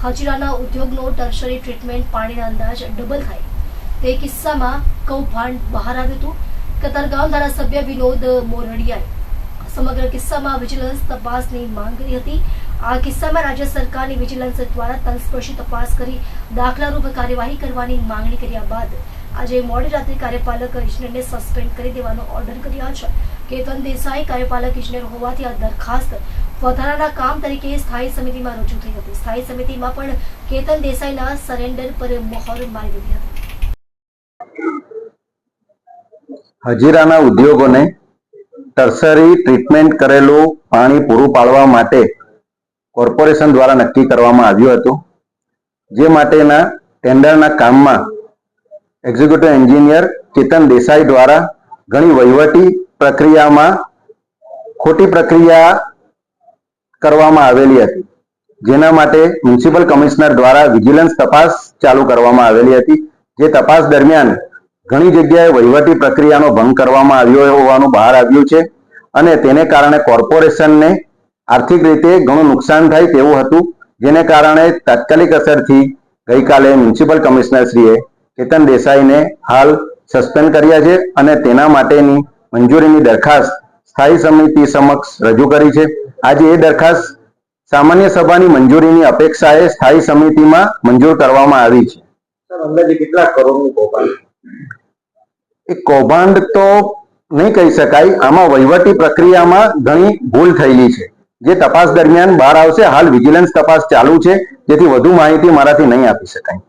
હજીરાના ઉદ્યોગનો tertiary treatment પાણીના અંદાજ double થાય. તે કિસ્સામાં કૌભાંડ બહાર આવ્યું હતું. કતારગામ ધારાસભ્ય વિનોદ મોરડિયાએ સમગ્ર કિસ્સામાં વિજિલન્સ તપાસની માંગ કરી હતી. આ કિસ્સામાં રાજ્ય સરકારની વિજિલન્સ દ્વારા તલસ્પર્શી તપાસ કરી દાખલારૂપ કાર્યવાહી કરવાની માંગણી કર્યા બાદ આજે મોડી રાત્રે કાર્યપાલક ઇજનેરને સસ્પેન્ડ કરી દેવાનો ઓર્ડર કર્યા છે. કેતન દેસાઈ કાર્યપાલક ઇજનેર હોવાથી આ દરખાસ્ત વધારાના કામ તરીકે સ્થાયી સમિતિમાં રજૂ થઈ હતી. સ્થાયી સમિતિમાં પણ કેતન દેસાઈના સરેન્ડર પર મહોર મારી દીધી હતી. હજીરાના ઉદ્યોગોને ટર્સરી ટ્રીટમેન્ટ કરેલું પાણી પૂરું પાડવા માટે કોર્પોરેશન દ્વારા નક્કી કરવામાં આવ્યું હતું, જે માટેના ટેન્ડરના કામમાં એક્ઝિક્યુટિવ એન્જિનિયર કેતન દેસાઈ દ્વારા ઘણી વહીવટી પ્રક્રિયામાં, ખોટી પ્રક્રિયા કરવામાં આવેલી હતી. જેના માટે મ્યુનિસિપલ કમિશનર દ્વારા વિજિલન્સ તપાસ ચાલુ કરવામાં આવેલી હતી. જે તપાસ દરમિયાન ઘણી જગ્યાએ વહીવટી પ્રક્રિયાનો ભંગ કરવામાં આવ્યો હોવાનું બહાર આવ્યું છે અને તેને કારણે કોર્પોરેશનને આર્થિક રીતે ઘણું નુકસાન થાય તેવું હતું. જેને કારણે તાત્કાલિક અસરથી ગઈકાલે મ્યુનિસિપલ કમિશનરશ્રીએ કેતન દેસાઈને હાલ સસ્પેન્ડ કર્યા છે અને તેના માટેની મંજૂરીની દરખાસ્ત સ્થાયી સમિતિ સમક્ષ રજૂ કરી છે. આજે એ દરખાસ્ત સામાન્ય સભાની મંજૂરીની અપેક્ષાએ સ્થાયી સમિતિમાં મંજૂર કરવામાં આવી છે. એ કૌભાંડ તો નહીં કહી શકાય આમાં વહીવટી પ્રક્રિયામાં ઘણી ભૂલ થયેલી છે. જે તપાસ દરમિયાન બહાર આવશે હાલ વિજિલન્સ તપાસ ચાલુ છે જેથી વધુ માહિતી મારાથી નહીં આપી શકાય.